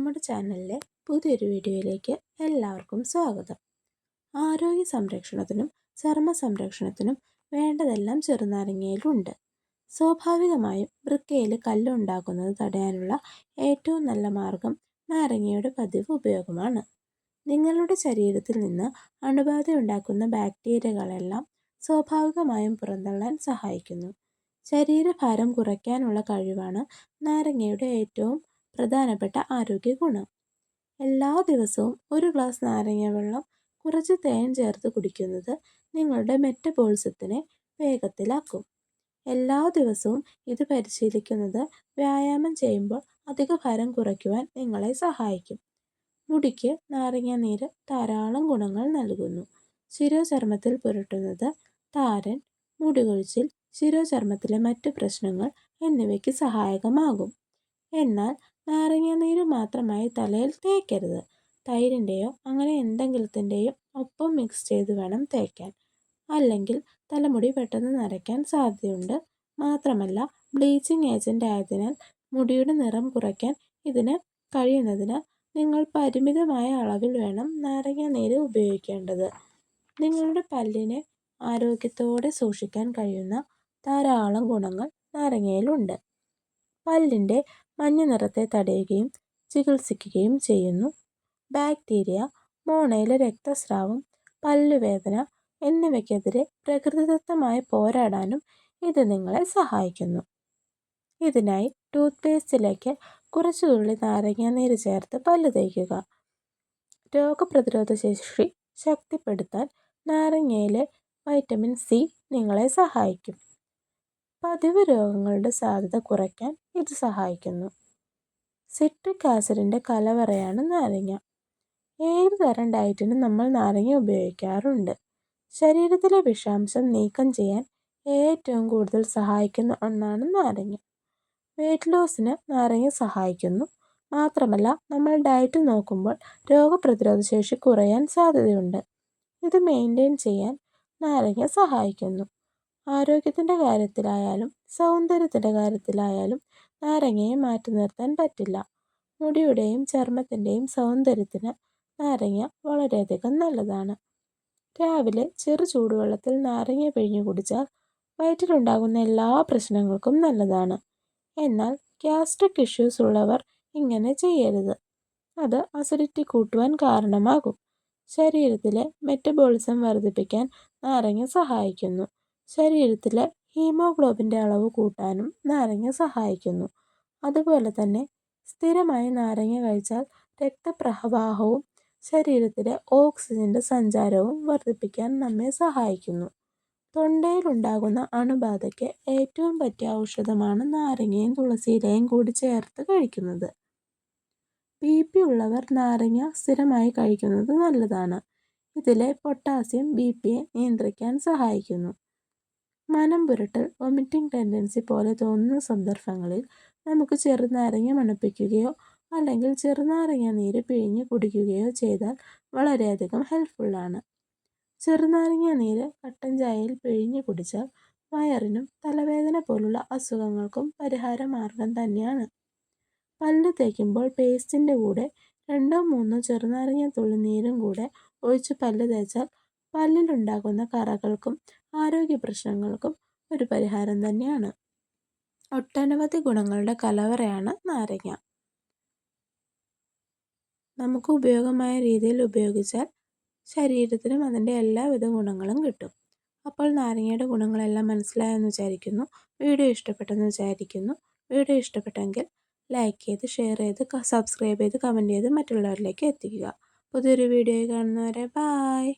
നമ്മുടെ ചാനലിലെ പുതിയൊരു വീഡിയോയിലേക്ക് എല്ലാവർക്കും സ്വാഗതം. ആരോഗ്യ സംരക്ഷണത്തിനും ചർമ്മ സംരക്ഷണത്തിനും വേണ്ടതെല്ലാം ചെറുനാരങ്ങയിലുണ്ട്. സ്വാഭാവികമായും വൃക്കയിൽ കല്ലുണ്ടാക്കുന്നത് തടയാനുള്ള ഏറ്റവും നല്ല മാർഗം നാരങ്ങയുടെ പതിവ് ഉപയോഗമാണ്. നിങ്ങളുടെ ശരീരത്തിൽ നിന്ന് അണുബാധ ഉണ്ടാക്കുന്ന ബാക്ടീരിയകളെല്ലാം സ്വാഭാവികമായും പുറന്തള്ളാൻ സഹായിക്കുന്നു. ശരീരഭാരം കുറയ്ക്കാനുള്ള കഴിവാണ് നാരങ്ങയുടെ ഏറ്റവും പ്രധാനപ്പെട്ട ആരോഗ്യ ഗുണം എല്ലാ ദിവസവും ഒരു ഗ്ലാസ് നാരങ്ങ വെള്ളം കുറച്ച് തേൻ ചേർത്ത് കുടിക്കുന്നത് നിങ്ങളുടെ മെറ്റബോളിസത്തിനെ വേഗത്തിലാക്കും. എല്ലാ ദിവസവും ഇത് പരിശീലിക്കുന്നത് വ്യായാമം ചെയ്യുമ്പോൾ അധിക ഭാരം കുറയ്ക്കുവാൻ നിങ്ങളെ സഹായിക്കും. മുടിക്ക് നാരങ്ങ നീര് ധാരാളം ഗുണങ്ങൾ നൽകുന്നു. ശിരോചർമ്മത്തിൽ പുരട്ടുന്നത് താരൻ മുടികൊഴിച്ചിൽ ശിരോചർമ്മത്തിലെ മറ്റു പ്രശ്നങ്ങൾ എന്നിവയ്ക്ക് സഹായകമാകും. എന്നാൽ നാരങ്ങാനീര് മാത്രമായി തലയിൽ തേക്കരുത്. തൈരിന്റെയോ അങ്ങനെ എന്തെങ്കിലത്തിന്റെയും ഒപ്പം മിക്സ് ചെയ്ത് വേണം തേക്കാൻ. അല്ലെങ്കിൽ തലമുടി പെട്ടെന്ന് നരയ്ക്കാൻ സാധ്യതയുണ്ട്. മാത്രമല്ല ബ്ലീച്ചിങ് ഏജന്റ് ആയതിനാൽ മുടിയുടെ നിറം കുറയ്ക്കാൻ ഇതിന് കഴിയുന്നതിന് നിങ്ങൾ പരിമിതമായ അളവിൽ വേണം നാരങ്ങ നീര് ഉപയോഗിക്കേണ്ടത്. നിങ്ങളുടെ പല്ലിനെ ആരോഗ്യത്തോടെ സൂക്ഷിക്കാൻ കഴിയുന്ന ധാരാളം ഗുണങ്ങൾ നാരങ്ങയിലുണ്ട് പല്ലിന്റെ മഞ്ഞ നിറത്തെ തടയുകയും ചികിത്സിക്കുകയും ചെയ്യുന്നു. ബാക്ടീരിയ മോണയിലെ രക്തസ്രാവം പല്ലുവേദന എന്നിവയ്ക്കെതിരെ പ്രകൃതിദത്തമായി പോരാടാനും ഇത് നിങ്ങളെ സഹായിക്കുന്നു. ഇതിനായി ടൂത്ത് പേസ്റ്റിലേക്ക് കുറച്ച് തുള്ളി നാരങ്ങാനീര് ചേർത്ത് പല്ല് തേക്കുക. രോഗപ്രതിരോധ ശേഷി ശക്തിപ്പെടുത്താൻ നാരങ്ങയിലെ വൈറ്റമിൻ സി നിങ്ങളെ സഹായിക്കും. പതിവ് രോഗങ്ങളുടെ സാധ്യത കുറയ്ക്കാൻ ഇത് സഹായിക്കുന്നു. സിട്രിക് ആസിഡിന്റെ കലവറയാണ് നാരങ്ങ. ഏത് തരം ഡയറ്റിനും നമ്മൾ നാരങ്ങ ഉപയോഗിക്കാറുണ്ട്. ശരീരത്തിലെ വിഷാംശം നീക്കം ചെയ്യാൻ ഏറ്റവും കൂടുതൽ സഹായിക്കുന്ന ഒന്നാണ് നാരങ്ങ. വെയിറ്റ് ലോസിന് നാരങ്ങ സഹായിക്കുന്നു. മാത്രമല്ല നമ്മൾ ഡയറ്റ് നോക്കുമ്പോൾ രോഗപ്രതിരോധ ശേഷി കുറയാൻ സാധ്യതയുണ്ട്. ഇത് മെയിന്റെയിൻ ചെയ്യാൻ നാരങ്ങ സഹായിക്കുന്നു. ആരോഗ്യത്തിന്റെ കാര്യത്തിലായാലും സൗന്ദര്യത്തിന്റെ കാര്യത്തിലായാലും നാരങ്ങയെ മാറ്റി നിർത്താൻ പറ്റില്ല. മുടിയുടെയും ചർമ്മത്തിന്റെയും സൗന്ദര്യത്തിന് നാരങ്ങ വളരെയധികം നല്ലതാണ്. രാവിലെ ചെറു ചൂടുവെള്ളത്തിൽ നാരങ്ങ പിഴിഞ്ഞു കുടിച്ചാൽ വയറ്റിലുണ്ടാകുന്ന എല്ലാ പ്രശ്നങ്ങൾക്കും നല്ലതാണ്. എന്നാൽ ഗ്യാസ്ട്രിക് ഇഷ്യൂസ് ഉള്ളവർ ഇങ്ങനെ ചെയ്യരുത്. അത് അസിഡിറ്റി കൂട്ടുവാൻ കാരണമാകും. ശരീരത്തിലെ മെറ്റബോളിസം വർദ്ധിപ്പിക്കാൻ നാരങ്ങ സഹായിക്കുന്നു. ശരീരത്തിലെ ഹീമോഗ്ലോബിന്റെ അളവ് കൂട്ടാനും നാരങ്ങ സഹായിക്കുന്നു. അതുപോലെ തന്നെ സ്ഥിരമായി നാരങ്ങ കഴിച്ചാൽ രക്തപ്രവാഹവും ശരീരത്തിലെ ഓക്സിജന്റെ സഞ്ചാരവും വർദ്ധിപ്പിക്കാൻ നമ്മെ സഹായിക്കുന്നു. തൊണ്ടയിലുണ്ടാകുന്ന അണുബാധയ്ക്ക് ഏറ്റവും പറ്റിയ ഔഷധമാണ് നാരങ്ങയും തുളസിയിലയും കൂടി ചേർത്ത് കഴിക്കുന്നത്. ബി പി ഉള്ളവർ നാരങ്ങ സ്ഥിരമായി കഴിക്കുന്നത് നല്ലതാണ്. ഇതിലെ പൊട്ടാസ്യം ബി പിയെ നിയന്ത്രിക്കാൻ സഹായിക്കുന്നു. മനം പുരട്ടൽ വൊമിറ്റിംഗ് ടെൻഡൻസി പോലെ തോന്നുന്ന സന്ദർഭങ്ങളിൽ നമുക്ക് ചെറുനാരങ്ങ മണപ്പിക്കുകയോ അല്ലെങ്കിൽ ചെറുനാരങ്ങ നീര് പിഴിഞ്ഞ് കുടിക്കുകയോ ചെയ്താൽ വളരെയധികം ഹെൽപ്ഫുള്ളാണ് ചെറുനാരങ്ങ നീര് കട്ടൻ ചായയിൽ പിഴിഞ്ഞ് കുടിച്ചാൽ വയറിനും തലവേദന പോലുള്ള അസുഖങ്ങൾക്കും പരിഹാര മാർഗം തന്നെയാണ്. പല്ല് തേക്കുമ്പോൾ പേസ്റ്റിന്റെ കൂടെ രണ്ടോ മൂന്നോ ചെറുനാരങ്ങ തുള്ളി നീരും കൂടെ ഒഴിച്ച് പല്ല് തേച്ചാൽ പല്ലിലുണ്ടാകുന്ന കറകൾക്കും ആരോഗ്യ പ്രശ്നങ്ങൾക്കും ഒരു പരിഹാരം തന്നെയാണ്. ഒട്ടനവധി ഗുണങ്ങളുടെ കലവറയാണ് നാരങ്ങ. നമുക്ക് ഉപയോഗമായ രീതിയിൽ ഉപയോഗിച്ചാൽ ശരീരത്തിനും അതിന്റെ എല്ലാവിധ ഗുണങ്ങളും കിട്ടും. അപ്പോൾ നാരങ്ങയുടെ ഗുണങ്ങളെല്ലാം മനസ്സിലായെന്ന് വിചാരിക്കുന്നു. വീഡിയോ ഇഷ്ടപ്പെട്ടെന്ന് വിചാരിക്കുന്നു. വീഡിയോ ഇഷ്ടപ്പെട്ടെങ്കിൽ ലൈക്ക് ചെയ്ത് ഷെയർ ചെയ്ത് സബ്സ്ക്രൈബ് ചെയ്ത് കമന്റ് ചെയ്ത് മറ്റുള്ളവരിലേക്ക് എത്തിക്കുക. പുതിയൊരു വീഡിയോ കാണുന്നവരെ ബായ്!